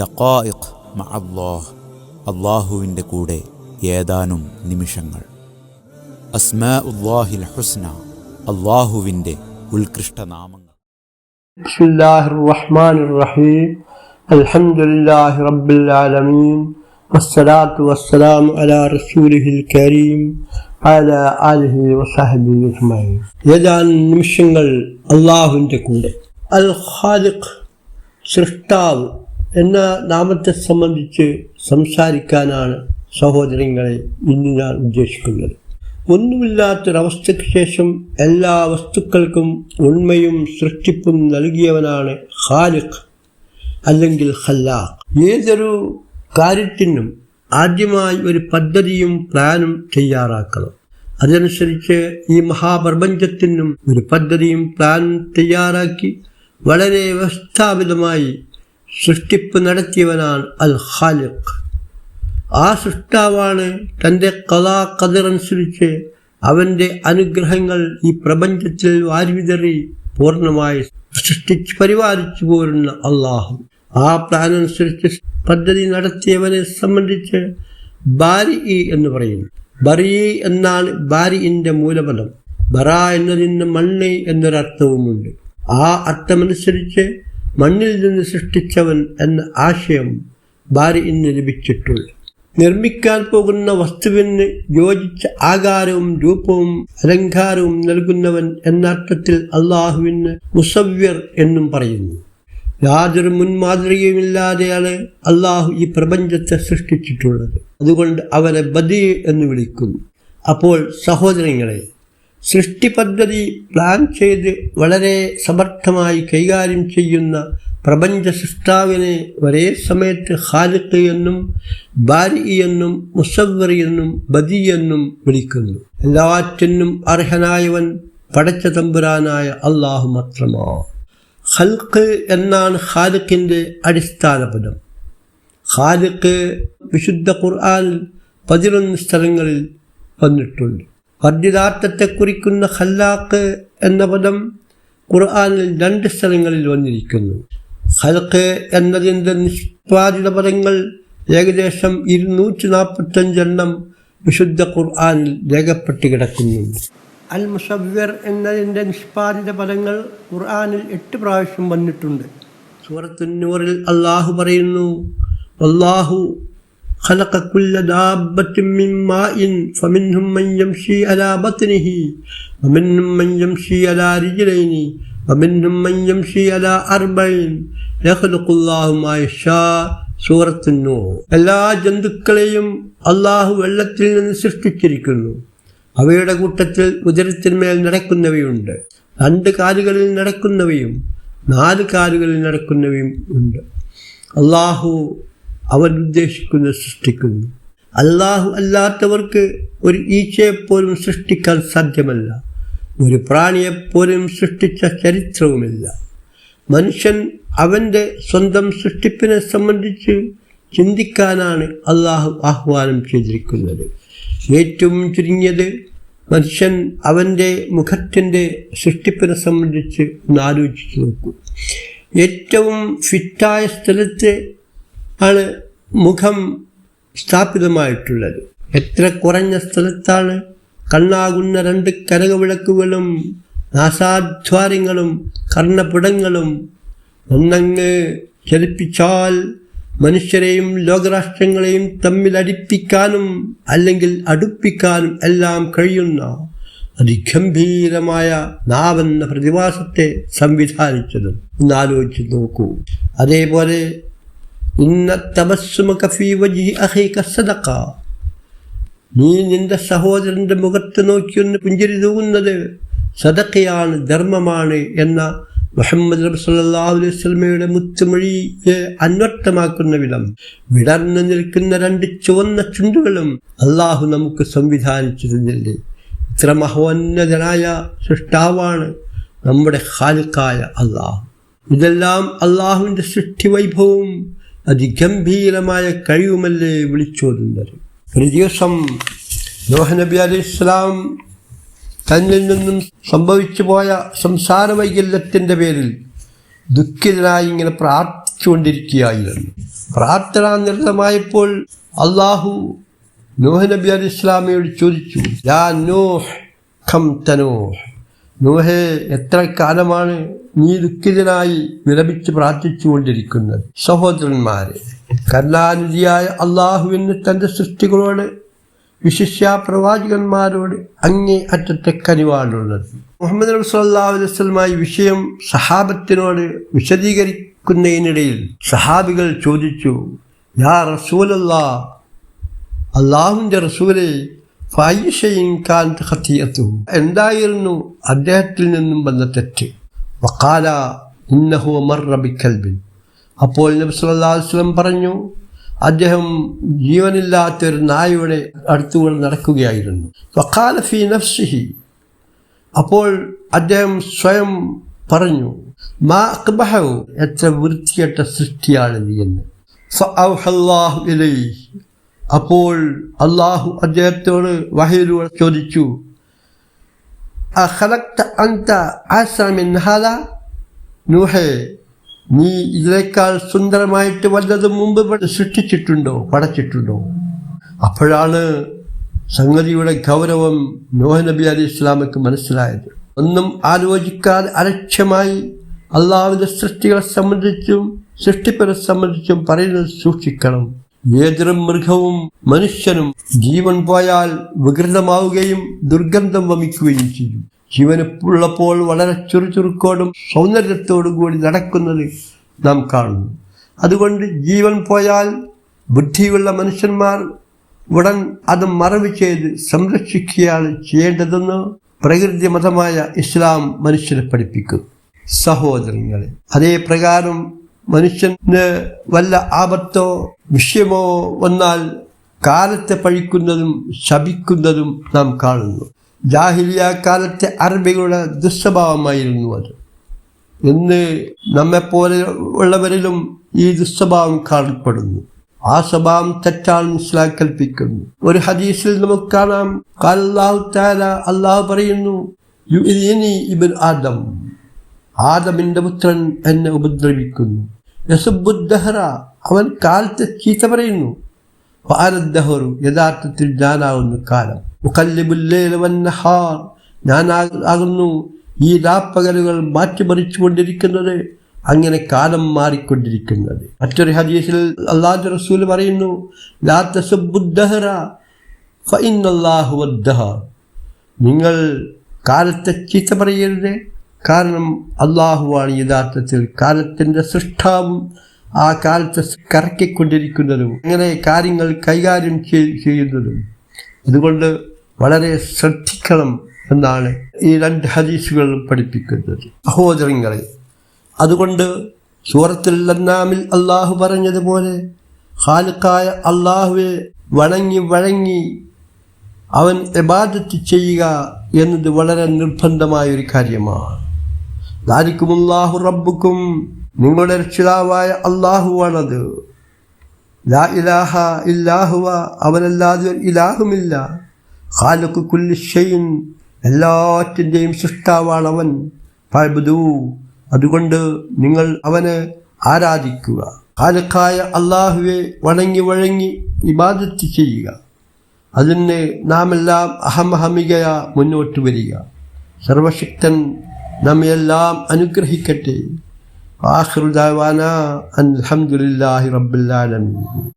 ദഖായിഖ് മഅല്ലാഹ് അള്ളാഹുവിൻ്റെ കൂടെ ഏതാനും നിമിഷങ്ങൾ അസ്മാ ഉല്ലാഹിൽ ഹുസ്ന അള്ളാഹുവിൻ്റെ ഉത്കൃഷ്ട നാമങ്ങൾ بسم الله الرحمن الرحيم الحمد لله رب العالمين والصلاة والسلام على رسوله الكريم على آله وصحبه أجمعين ഏതാൻ നിമിഷങ്ങൾ അള്ളാഹുവിൻ്റെ കൂടെ അൽ ഖാലിഖ് സൃഷ്ടാവ് എന്ന നാമത്തെ സംബന്ധിച്ച് സംസാരിക്കാനാണ് സഹോദരങ്ങളെ ഇന്ന് ഞാൻ ഉദ്ദേശിക്കുന്നത്. ഒന്നുമില്ലാത്തൊരവസ്ഥയ്ക്ക് ശേഷം എല്ലാ വസ്തുക്കൾക്കും ഉണ്മയും സൃഷ്ടിപ്പും നൽകിയവനാണ് ഖാലിഖ് അല്ലെങ്കിൽ ഖല്ലാഖ്. ഏതൊരു കാര്യത്തിനും ആദ്യമായി ഒരു പദ്ധതിയും പ്ലാനും തയ്യാറാക്കണം. അതനുസരിച്ച് ഈ മഹാപ്രപഞ്ചത്തിനും ഒരു പദ്ധതിയും പ്ലാനും തയ്യാറാക്കി വളരെ വ്യവസ്ഥാപിതമായി സൃഷ്ടിപ്പ് നടത്തിയവനാണ് അൽ ഖാലിഖ് ആ സൃഷ്ടാവാണ് തന്റെ കഥാ കതിറനുസരിച്ച് അവന്റെ അനുഗ്രഹങ്ങൾ ഈ പ്രപഞ്ചത്തിൽ വാരിവിതറി പൂർണമായി സൃഷ്ടിച്ച് പരിപാലിച്ചു പോരുന്ന അള്ളാഹു. ആ പ്ലാൻ അനുസരിച്ച് പദ്ധതി നടത്തിയവനെ സംബന്ധിച്ച് ബാരി എന്ന് പറയുന്നു ബറി എന്നാണ് ബാരിഇന്റെ മൂലപദം. ബറ എന്നതിന് മണ്ണ് എന്നൊരർത്ഥവുമുണ്ട്. ആ അർത്ഥമനുസരിച്ച് മണ്ണിൽ നിന്ന് സൃഷ്ടിച്ചവൻ എന്ന ആശയം ബാരി ഇന്ന് ലഭിച്ചിട്ടുള്ളു നിർമ്മിക്കാൻ പോകുന്ന വസ്തുവിന് യോജിച്ച ആകാരവും രൂപവും അലങ്കാരവും നൽകുന്നവൻ എന്ന അർത്ഥത്തിൽ അള്ളാഹുവിന് മുസവ്യർ എന്നും പറയുന്നു. യാതൊരു മുൻമാതൃകയുമില്ലാതെയാണ് അള്ളാഹു ഈ പ്രപഞ്ചത്തെ സൃഷ്ടിച്ചിട്ടുള്ളത്. അതുകൊണ്ട് അവനെ ബദി എന്ന് വിളിക്കുന്നു. അപ്പോൾ സഹോദരങ്ങളെ സൃഷ്ടി പദ്ധതി പ്ലാൻ ചെയ്ത് വളരെ സമർത്ഥമായി കൈകാര്യം ചെയ്യുന്ന പ്രപഞ്ച സൃഷ്ടാവിനെ ഒരേ സമയത്ത് ഖാലിഖ് എന്നും ബാരി എന്നും മുസവറി എന്നും ബദി എന്നും വിളിക്കുന്നു. എല്ലാറ്റിനും അർഹനായവൻ പടച്ച തമ്പുരാനായ അള്ളാഹു മാത്രമാ. ഹൽക്ക് എന്നാണ് ഖാലിഖിന്റെ അടിസ്ഥാന പദം. ഹാലിക്ക് വിശുദ്ധ ഖുർആാനിൽ പതിനൊന്ന് സ്ഥലങ്ങളിൽ വന്നിട്ടുണ്ട്. വർദ്ധിതാർത്ഥത്തെ കുറിക്കുന്ന ഖല്ലാഖ് എന്ന പദം ഖുർആാനിൽ രണ്ട് സ്ഥലങ്ങളിൽ വന്നിരിക്കുന്നു. ഹൽക്ക് എന്നതിന്റെ നിഷ്പാദിത പദങ്ങൾ ഏകദേശം ഇരുന്നൂറ്റി നാൽപ്പത്തഞ്ചെണ്ണം വിശുദ്ധ ഖുർആാനിൽ രേഖപ്പെട്ട് കിടക്കുന്നു. അൽ മുസവ്വർ എന്നതിന്റെ നിഷ്പാദിത പദങ്ങൾ ഖുർആാനിൽ എട്ട് പ്രാവശ്യം വന്നിട്ടുണ്ട്. സൂറത്തുന്നൂറിൽ അള്ളാഹു പറയുന്നു അള്ളാഹു خلق كل دابة من ماء فمنهم من يمشي على بطنه ومنهم من يمشي على رجلين ومنهم من يمشي على أربعين يخلق الله ما يشاء സൂറത്തുന്നു എല്ലാ ജന്തുക്കളെയും അള്ളാഹു വെള്ളത്തിൽ നിന്ന് സൃഷ്ടിച്ചിരിക്കുന്നു അവയുടെ കൂട്ടത്തിൽ ഉദരത്തിന്മേൽ നടക്കുന്നവയുണ്ട് രണ്ട് കാലുകളിൽ നടക്കുന്നവയും നാല് കാലുകളിൽ നടക്കുന്നവയും ഉണ്ട് അള്ളാഹു അവൻ ഉദ്ദേശിക്കുന്ന സൃഷ്ടിക്കുന്നു. അള്ളാഹു അല്ലാത്തവർക്ക് ഒരു ഈച്ചയെപ്പോലും സൃഷ്ടിക്കാൻ സാധ്യമല്ല. ഒരു പ്രാണിയെപ്പോലും സൃഷ്ടിച്ച ചരിത്രവുമില്ല. മനുഷ്യൻ അവന്റെ സ്വന്തം സൃഷ്ടിപ്പിനെ സംബന്ധിച്ച് ചിന്തിക്കാനാണ് അള്ളാഹു ആഹ്വാനം ചെയ്തിരിക്കുന്നത്. ഏറ്റവും ചുരുങ്ങിയത് മനുഷ്യൻ അവന്റെ മുഖത്തിന്റെ സൃഷ്ടിപ്പിനെ സംബന്ധിച്ച് ഒന്ന് ആലോചിച്ച് നോക്കൂ. ഏറ്റവും ഫിറ്റായ സ്ഥലത്ത് ആണ് മുഖം സ്ഥാപിതമായിട്ടുള്ളത്. എത്ര കുറഞ്ഞ സ്ഥലത്താണ് കണ്ണാകുന്ന രണ്ട് കരകവിളക്കുകളും നാസാധ്വാരങ്ങളും കർണപിടങ്ങളും ഒന്നങ്ങ് ചലിപ്പിച്ചാൽ മനുഷ്യരെയും ലോകരാഷ്ട്രങ്ങളെയും തമ്മിൽ അടിപ്പിക്കാനും അല്ലെങ്കിൽ അടുപ്പിക്കാനും എല്ലാം കഴിയുന്ന അതിഗംഭീരമായ നാവെന്ന പ്രതിഭാസത്തെ സംവിധാനിച്ചതും ഒന്ന് ആലോചിച്ച് നോക്കൂ. അതേപോലെ ഇന്ന നീ നിന്റെ സഹോദരന്റെ മുഖത്ത് നോക്കിയൊന്ന് പുഞ്ചിരി തൂകുന്നത് സദക്കയാണ് ധർമ്മമാണ് എന്ന മുഹമ്മദ് നബി സല്ലാ അലൈഹി മുത്തുമൊഴിയെ അന്വർത്ഥമാക്കുന്ന വിധം വിടർന്നു നിൽക്കുന്ന രണ്ട് ചുവന്ന ചുണ്ടുകളും അള്ളാഹു നമുക്ക് സംവിധാനിച്ചു തന്നില്ലേ? ഇത്ര മഹോന്നതനായ സൃഷ്ടാവാണ് നമ്മുടെ ഖാലിക്കായ അള്ളാഹു ഇതെല്ലാം അള്ളാഹുവിന്റെ സൃഷ്ടി വൈഭവവും അതിഗംഭീരമായ കഴിവുമല്ലേ വിളിച്ചോതുന്നത്? ഒരു ദിവസം നോഹ നബി അലൈഹി ഇസ്ലാം തന്നിൽ നിന്നും സംഭവിച്ചു പോയ സംസാര വൈകല്യത്തിന്റെ പേരിൽ ദുഃഖിതനായി ഇങ്ങനെ പ്രാർത്ഥിച്ചു പ്രാർത്ഥിച്ചുകൊണ്ടിരിക്കുകയായിരുന്നു. പ്രാർത്ഥന നിരതമായപ്പോൾ അള്ളാഹു നോഹ നബി അലി ഇസ്ലാമിയോട് ചോദിച്ചു യാ നൂഹ് ഖം തനോഹ് നോഹെ എത്ര കാലമാണ് നീ ദുഃഖിതനായി വിലപിച്ച് പ്രാർത്ഥിച്ചുകൊണ്ടിരിക്കുന്നത് സഹോദരന്മാരെ കരുണാനിധിയായ അള്ളാഹുവിന് തന്റെ സൃഷ്ടികളോട് വിശിഷ്യ പ്രവാചകന്മാരോട് അങ്ങേ അറ്റത്തെ കനിവാണുള്ളത്. മുഹമ്മദ് നബി വിഷയം സഹാബത്തിനോട് വിശദീകരിക്കുന്നതിനിടയിൽ സഹാബികൾ ചോദിച്ചു യാ റസൂലല്ലാ അള്ളാഹുവിന്റെ റസൂലെ ഫൈഷയും കാൻ ഹത്തിയത്തു എന്തായിരുന്നു അദ്ദേഹത്തിൽ നിന്നും വന്ന തെറ്റ്? വക്കാല ഇന്നഹു മർറ ബിക്കൽബിൻ. അപ്പോൾ നബി വസല്ലം പറഞ്ഞു അദ്ദേഹം ജീവനില്ലാത്ത ഒരു നായയുടെ അടുത്തുകൂടെ നടക്കുകയായിരുന്നു. വക്കാല ഫി നഫ്സിഹി. അപ്പോൾ അദ്ദേഹം സ്വയം പറഞ്ഞു മാ അക്ബഹു എത്ര വൃത്തികെട്ട സൃഷ്ടിയാണ് നീ എന്ന്. അപ്പോൾ അള്ളാഹു അദ്ദേഹത്തോട് വഹയിലൂടെ ചോദിച്ചു അഖലക്ത അന്ത ആസാമിൻ ഹാല നൂഹേ നീ ഇതിനേക്കാൾ സുന്ദരമായിട്ട് വല്ലതും മുമ്പ് സൃഷ്ടിച്ചിട്ടുണ്ടോ? പടച്ചിട്ടുണ്ടോ? അപ്പോഴാണ് സംഗതിയുടെ ഗൗരവം നോഹ നബി അലി ഇസ്ലാമക്ക് മനസ്സിലായത്. ഒന്നും ആലോചിക്കാതെ അലക്ഷ്യമായി അള്ളാഹുവിന്റെ സൃഷ്ടികളെ സംബന്ധിച്ചും സൃഷ്ടിപ്പനെ സംബന്ധിച്ചും പറയുന്നത് സൂക്ഷിക്കണം. ഏതൊരു മൃഗവും മനുഷ്യനും ജീവൻ പോയാൽ വികൃതമാവുകയും ദുർഗന്ധം വമിക്കുകയും ചെയ്യും. ജീവനപ്പുള്ളപ്പോൾ വളരെ ചുറുചുറുക്കോടും സൗന്ദര്യത്തോടും കൂടി നടക്കുന്നത് നാം കാണുന്നു. അതുകൊണ്ട് ജീവൻ പോയാൽ ബുദ്ധിയുള്ള മനുഷ്യന്മാർ ഉടൻ അത് മറവ് ചെയ്ത് സംരക്ഷിക്കുകയാണ് ചെയ്യേണ്ടതെന്ന് പ്രകൃതി മതമായ ഇസ്ലാം മനുഷ്യരെ പഠിപ്പിക്കുന്നു. സഹോദരങ്ങളെ അതേ പ്രകാരം മനുഷ്യന് വല്ല ആപത്തോ വിഷയമോ വന്നാൽ കാലത്തെ പഴിക്കുന്നതും ശപിക്കുന്നതും നാം കാണുന്നു. ജാഹിലിയ കാലത്തെ അറബികളുടെ ദുസ്വഭാവമായിരുന്നു അത്. ഇന്ന് നമ്മെപ്പോലെ ഉള്ളവരിലും ഈ ദുസ്വഭാവം കാണപ്പെടുന്നു. ആ സ്വഭാവം തെറ്റാണെന്ന് മനസ്സിലാക്കി കൽപ്പിക്കുന്നു. ഒരു ഹദീസിൽ നമുക്ക് കാണാം. അള്ളാഹു താല അള്ളാഹു പറയുന്നു "യുഇനി ഇബ്ൻ ആദം. ആദമിന്റെ പുത്രൻ എന്നെ ഉപദ്രവിക്കുന്നു. യസുബുദ്ദഹറ അവൻ കാലത്തെ ചീത്ത പറയുന്നു. ഫാരദ്ദഹറു യഥാർത്ഥത്തിൽ ഞാനാകുന്നു കാലം. മുക്കല്ലിബുല്ലേല വന്നഹാർ ഞാൻ ആകുന്നു ഈ രാപ്പകലുകൾ മാറ്റിമറിച്ചുകൊണ്ടിരിക്കുന്നത് അങ്ങനെ കാലം മാറിക്കൊണ്ടിരിക്കുന്നത്. മറ്റൊരു ഹദീസിൽ അള്ളാഹു റസൂൽ പറയുന്നു ലാ നിങ്ങൾ കാലത്തെ ചീത്ത പറയരുത് കാരണം അള്ളാഹുവാണ് യഥാർത്ഥത്തിൽ കാലത്തിന്റെ സൃഷ്ടാവും ആ കാലത്തെ കറക്കിക്കൊണ്ടിരിക്കുന്നതും അങ്ങനെ കാര്യങ്ങൾ കൈകാര്യം ചെയ്- ചെയ്യുന്നതും. അതുകൊണ്ട് വളരെ ശ്രദ്ധിക്കണം എന്നാണ് ഈ രണ്ട് ഹദീസുകളും പഠിപ്പിക്കുന്നത്. സഹോദരങ്ങളെ അതുകൊണ്ട് സൂറത്തിൽ അന്നാമിൽ അള്ളാഹു പറഞ്ഞതുപോലെ ഖാലിഖായ അള്ളാഹുവെ വണങ്ങി വഴങ്ങി അവൻ ഇബാദത്ത് ചെയ്യുക എന്നത് വളരെ നിർബന്ധമായ ഒരു കാര്യമാണ്. ദാരിക്കുമുല്ലാഹു റബ്ബുക്കും നിങ്ങളുടെ രക്ഷിതാവായ അള്ളാഹുവാണത് ലാ ഇലാഹ അവനല്ലാതെ ഒരു ഇലാഹുമില്ല. ഖാലുക്ക് കുല്ലി ഷൈൻ എല്ലാറ്റിന്റെയും സൃഷ്ടാവാണ് അവൻ അതുകൊണ്ട് നിങ്ങൾ അവനെ ആരാധിക്കുക. കാലക്കായ അള്ളാഹുവെ വണങ്ങി വഴങ്ങി ഇബാദത്ത് ചെയ്യുക. അതിന് നാം എല്ലാം അഹമഹമികയ മുന്നോട്ട് വരിക. സർവശക്തൻ നമ്മയെല്ലാം അനുഗ്രഹിക്കട്ടെ. ആഖിറുദാവാന അൽഹംദുലില്ലാഹി റബ്ബിൽ ആലമീൻ.